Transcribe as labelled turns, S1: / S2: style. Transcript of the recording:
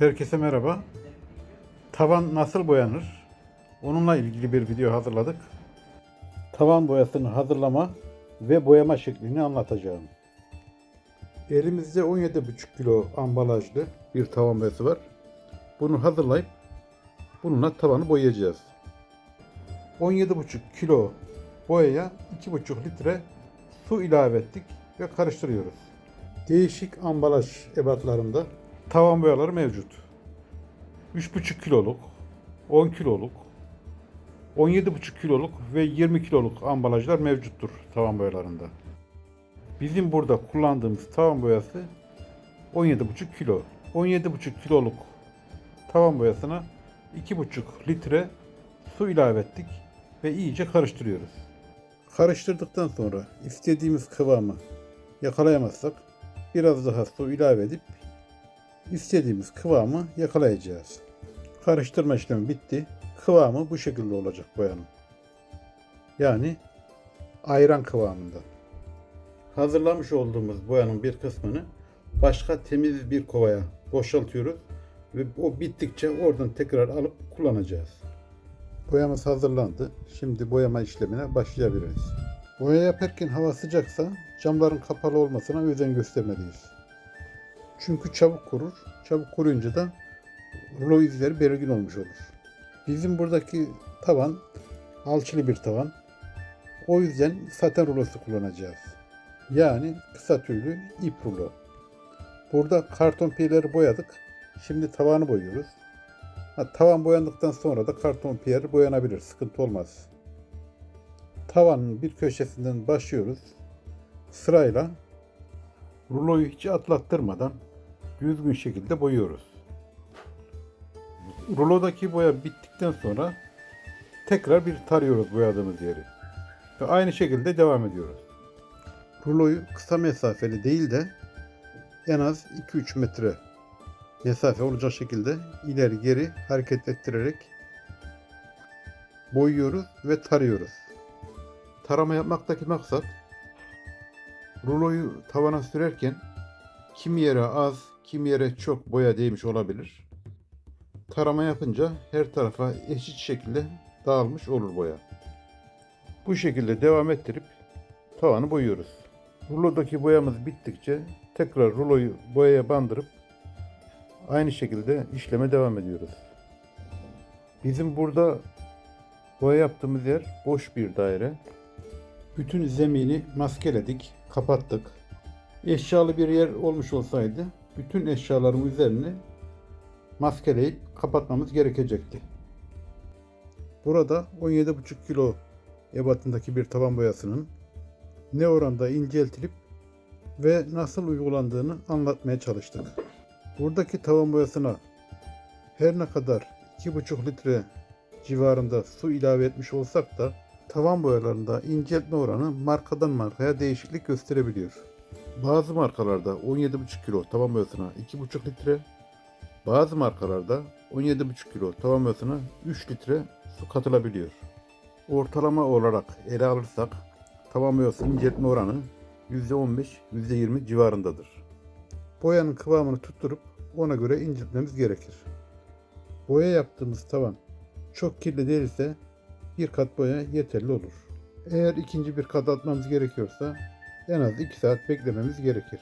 S1: Herkese merhaba. Tavan nasıl boyanır? Onunla ilgili bir video hazırladık. Tavan boyasını hazırlama ve boyama şeklini anlatacağım. Elimizde 17,5 kilo ambalajlı bir tavan boyası var. Bunu hazırlayıp bununla tavanı boyayacağız. 17,5 kilo boyaya 2,5 litre su ilave ettik ve karıştırıyoruz. Değişik ambalaj ebatlarında tavan boyaları mevcut. 3,5 kiloluk, 10 kiloluk, 17,5 kiloluk ve 20 kiloluk ambalajlar mevcuttur tavan boyalarında. Bizim burada kullandığımız tavan boyası 17,5 kilo. 17,5 kiloluk tavan boyasına 2,5 litre su ilave ettik ve iyice karıştırıyoruz. Karıştırdıktan sonra istediğimiz kıvamı yakalayamazsak biraz daha su ilave edip istediğimiz kıvamı yakalayacağız. Karıştırma işlemi bitti. Kıvamı bu şekilde olacak boyanın. Yani ayran kıvamında. Hazırlamış olduğumuz boyanın bir kısmını başka temiz bir kovaya boşaltıyoruz ve o bittikçe oradan tekrar alıp kullanacağız. Boyamız hazırlandı. Şimdi boyama işlemine başlayabiliriz. Boya yaparken hava sıcaksa camların kapalı olmasına özen göstermeliyiz. Çünkü çabuk kurur. Çabuk kuruyunca da rulo izleri belirgin olmuş olur. Bizim buradaki tavan alçılı bir tavan. O yüzden saten rulosu kullanacağız. Yani kısa tüylü ip rulo. Burada karton piyeleri boyadık. Şimdi tavanı boyuyoruz. Ha, tavan boyandıktan sonra da karton piyer boyanabilir. Sıkıntı olmaz. Tavanın bir köşesinden başlıyoruz. Sırayla ruloyu hiç atlattırmadan düzgün şekilde boyuyoruz. Rulodaki boya bittikten sonra tekrar bir tarıyoruz boyadığımız yeri. Ve aynı şekilde devam ediyoruz. Ruloyu kısa mesafeli değil de en az 2-3 metre mesafe olacak şekilde ileri geri hareket ettirerek boyuyoruz ve tarıyoruz. Tarama yapmaktaki maksat ruloyu tavana sürerken kimi yere az, kimi yere çok boya değmiş olabilir. Tarama yapınca her tarafa eşit şekilde dağılmış olur boya. Bu şekilde devam ettirip tavanı boyuyoruz. Rulodaki boyamız bittikçe tekrar ruloyu boyaya bandırıp aynı şekilde işleme devam ediyoruz. Bizim burada boya yaptığımız yer boş bir daire. Bütün zemini maskeledik, kapattık. Eşyalı bir yer olmuş olsaydı bütün eşyaların üzerini maskeleyip kapatmamız gerekecekti. Burada 17,5 kilo ebatındaki bir tavan boyasının ne oranda inceltilip ve nasıl uygulandığını anlatmaya çalıştık. Buradaki tavan boyasına her ne kadar 2,5 litre civarında su ilave etmiş olsak da tavan boyalarında inceltme oranı markadan markaya değişiklik gösterebiliyor. Bazı markalarda 17,5 kilo tavan boyasına 2,5 litre, bazı markalarda 17,5 kilo tavan boyasına 3 litre su katılabiliyor. Ortalama olarak ele alırsak tavan boyası inceltme oranı %15-%20 civarındadır. Boyanın kıvamını tutturup ona göre inceltmemiz gerekir. Boya yaptığımız tavan çok kirli değilse bir kat boya yeterli olur. Eğer ikinci bir kat atmamız gerekiyorsa en az 2 saat beklememiz gerekir.